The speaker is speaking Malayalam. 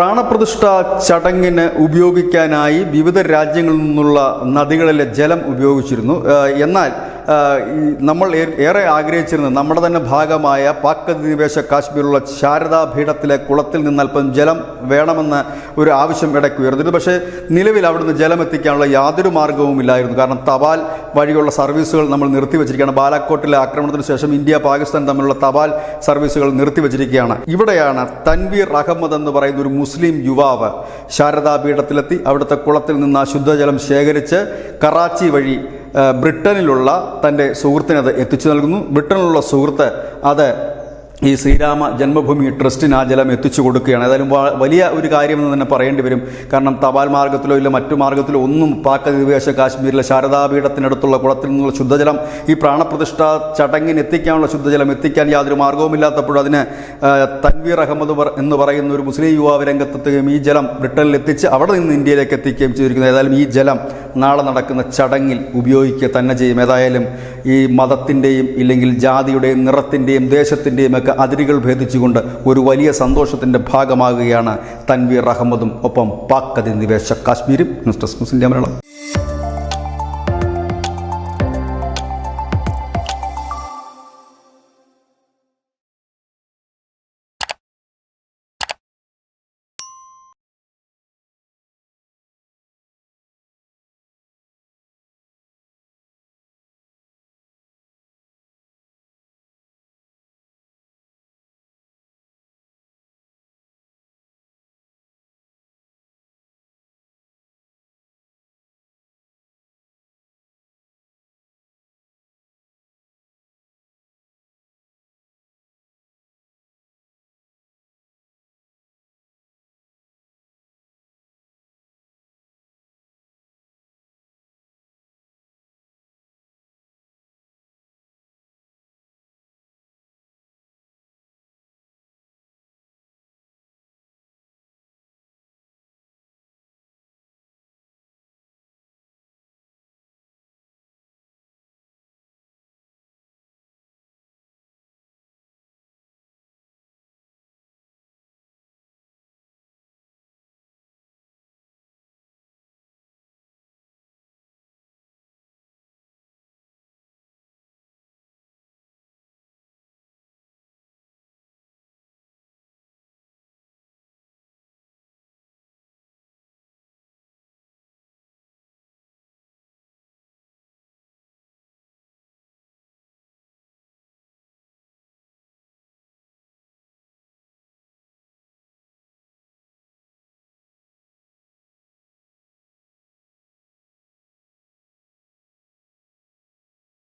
പ്രാണപ്രതിഷ്ഠ ചടങ്ങിന് ഉപയോഗിക്കാനായി വിവിധ രാജ്യങ്ങളിൽ നിന്നുള്ള നദികളിലെ ജലം ഉപയോഗിച്ചിരുന്നു. എന്നാൽ നമ്മൾ ഏറെ ആഗ്രഹിച്ചിരുന്നത് നമ്മുടെ തന്നെ ഭാഗമായ പാക് അധിനിവേശ കാശ്മീരിലുള്ള ശാരദാ പീഠത്തിലെ കുളത്തിൽ നിന്ന് അല്പം ജലം വേണമെന്ന ഒരു ആവശ്യം ഇടയ്ക്ക് ഉയർന്നിരുന്നു. പക്ഷേ നിലവിൽ അവിടുന്ന് ജലം എത്തിക്കാനുള്ള യാതൊരു മാർഗവുമില്ലായിരുന്നു കാരണം തപാൽ വഴിയുള്ള സർവീസുകൾ നമ്മൾ നിർത്തിവെച്ചിരിക്കുകയാണ്. ബാലാക്കോട്ടിലെ ആക്രമണത്തിന് ശേഷം ഇന്ത്യ പാകിസ്ഥാൻ തമ്മിലുള്ള തപാൽ സർവീസുകൾ നിർത്തിവെച്ചിരിക്കുകയാണ്. ഇവിടെയാണ് തൻവീർ അഹമ്മദ് എന്ന് പറയുന്ന ഒരു മുസ്ലിം യുവാവ് ശാരദാ പീഠത്തിലെത്തി അവിടുത്തെ കുളത്തിൽ നിന്ന് ആ ശുദ്ധജലം ശേഖരിച്ച് കറാച്ചി വഴി ബ്രിട്ടനിലുള്ള തന്റെ സുഹൃത്തിനത് എത്തിച്ചു നൽകുന്നു. ബ്രിട്ടനിലുള്ള സുഹൃത്ത് അത് ഈ ശ്രീരാമ ജന്മഭൂമി ട്രസ്റ്റിന് ആ ജലം എത്തിച്ചു കൊടുക്കുകയാണ്. ഏതായാലും വലിയ ഒരു കാര്യമെന്ന് തന്നെ പറയേണ്ടി വരും. കാരണം തപാൽ മാർഗത്തിലോ ഇല്ല മറ്റു മാർഗത്തിലോ ഒന്നും പാക് അധിനിവേശ കാശ്മീരിലെ ശാരദാപീഠത്തിനടുത്തുള്ള കുളത്തിൽ നിന്നുള്ള ശുദ്ധജലം ഈ പ്രാണപ്രതിഷ്ഠ ചടങ്ങിന് എത്തിക്കാനുള്ള ശുദ്ധജലം എത്തിക്കാൻ യാതൊരു മാർഗവുമില്ലാത്തപ്പോൾ അതിന് തൻവീർ അഹമ്മദ് എന്ന് പറയുന്ന ഒരു മുസ്ലിം യുവാവ് രംഗത്തെത്തുകയും ഈ ജലം ബ്രിട്ടനിൽ എത്തിച്ച് അവിടെ നിന്ന് ഇന്ത്യയിലേക്ക് എത്തിക്കുകയും ചെയ്തിരിക്കുന്നു. ഏതായാലും ഈ ജലം നാളെ നടക്കുന്ന ചടങ്ങിൽ ഉപയോഗിക്കുക തന്നെ ചെയ്യും. ഏതായാലും ഈ മതത്തിന്റെയും ഇല്ലെങ്കിൽ ജാതിയുടെയും നിറത്തിന്റെയും ദേശത്തിന്റെയും ഒക്കെ അതിരുകൾ ഭേദിച്ചുകൊണ്ട് ഒരു വലിയ സന്തോഷത്തിന്റെ ഭാഗമാകുകയാണ് തൻവീർ അഹമ്മദും. ഒപ്പം പാക് അധിനിവേശ കാശ്മീരും ന്യൂസ് ഡെസ്ക് മുസ്ലിം മലയാളം.